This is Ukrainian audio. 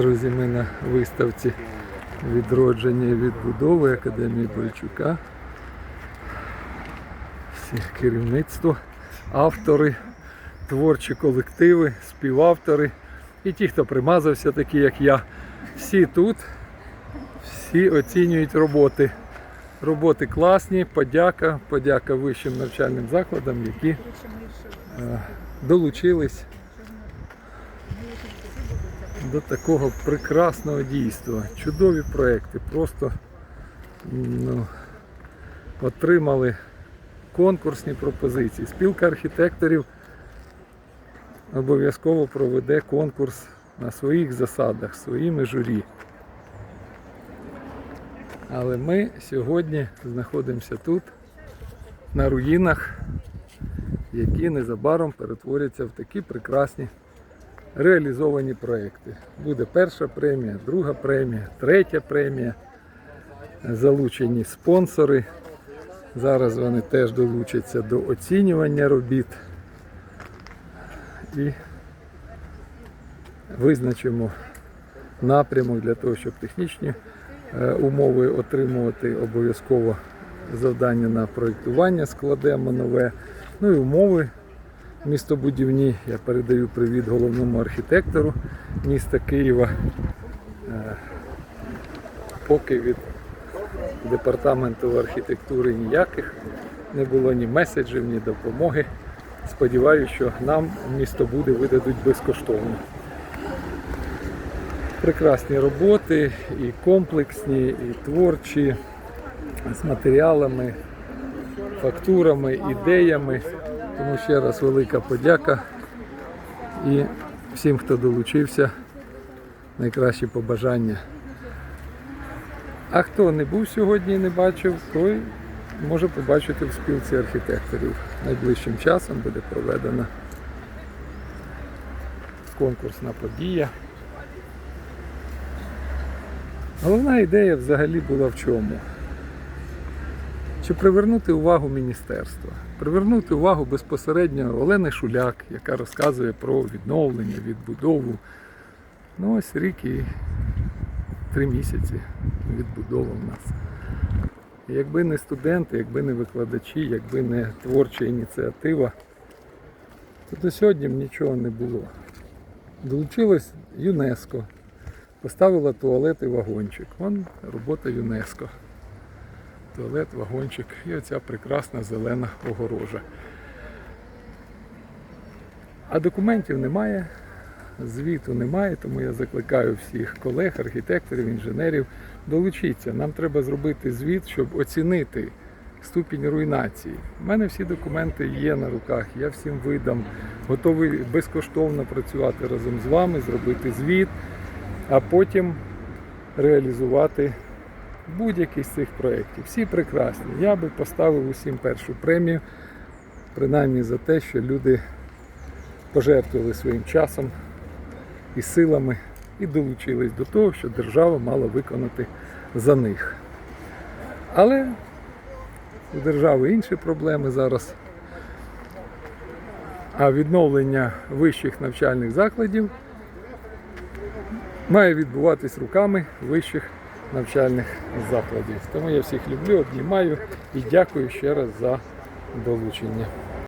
Друзі, ми на виставці відродження і відбудови Академії Бойчука. Всі керівництво, автори, творчі колективи, співавтори і ті, хто примазався, такі як я. Всі тут, всі оцінюють роботи. Роботи класні, подяка, подяка вищим навчальним закладам, які е, долучились до такого прекрасного дійства. Чудові проекти. Просто ну, отримали конкурсні пропозиції. Спілка архітекторів обов'язково проведе конкурс на своїх засадах, своїми журі. Але ми сьогодні знаходимося тут, на руїнах, які незабаром перетворяться в такі прекрасні реалізовані проекти. Буде перша премія, друга премія, третя премія. Залучені спонсори. Зараз вони теж долучаться до оцінювання робіт. І визначимо напрямок для того, щоб технічні е, умови отримувати обов'язково завдання на проєктування складемо нове. Ну і умови містобудівні. Я передаю привіт головному архітектору міста Києва. Е, Поки від департаменту архітектури ніяких не було ні меседжів, ні допомоги. Сподіваюся, що нам містобуди видадуть безкоштовно. Прекрасні роботи, і комплексні, і творчі, з матеріалами, фактурами, ідеями. Тому ще раз велика подяка і всім, хто долучився, найкращі побажання. А хто не був сьогодні і не бачив, той може побачити в спілці архітекторів. Найближчим часом буде проведена конкурсна подія. Головна ідея взагалі була в чому? Чи привернути увагу міністерства, привернути увагу безпосередньо Олени Шуляк, яка розказує про відновлення, відбудову. Ну ось рік і три місяці відбудова в нас. Якби не студенти, якби не викладачі, якби не творча ініціатива, то до сьогодні б нічого не було. Долучилось ЮНЕСКО, поставила туалет і вагончик. Вон робота ЮНЕСКО туалет, вагончик і оця прекрасна зелена огорожа. А документів немає, звіту немає, тому я закликаю всіх колег, архітекторів, інженерів долучитися. Нам треба зробити звіт, щоб оцінити ступінь руйнації. У мене всі документи є на руках, я всім видам, готовий безкоштовно працювати разом з вами, зробити звіт, а потім реалізувати будь-який з цих проєктів. Всі прекрасні. Я би поставив усім першу премію, принаймні за те, що люди пожертвували своїм часом і силами і долучились до того, що держава мала виконати за них. Але у держави інші проблеми зараз. А відновлення вищих навчальних закладів має відбуватись руками вищих навчальних закладів. Тому я всіх люблю, обнімаю і дякую ще раз за долучення.